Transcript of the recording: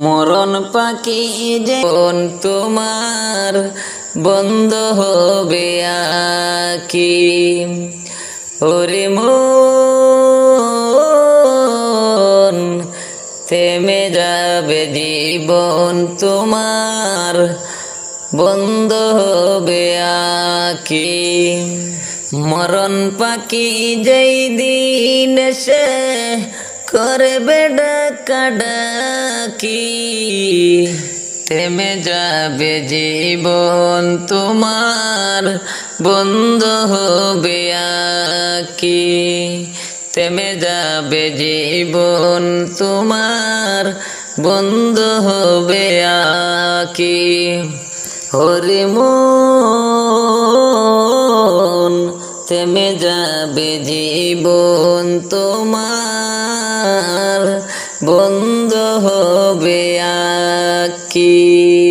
মরণ পাখি যেমন তোমার বন্ধ হবে আকি। ওরে মন, থেমে যাবে জীবন তোমার বন্ধ হবে আকি। মরণ পাখি যেই দিন সে করবে ডাকাডাকি থেমে যাবে জীবন তোমার, বন্ধ হবে আকি। থেমে যাবে জীবন তোমার, বন্ধ হবে আকি। হরে থেমে যাবে জীবন তোমার। বন্ধ হবে আকি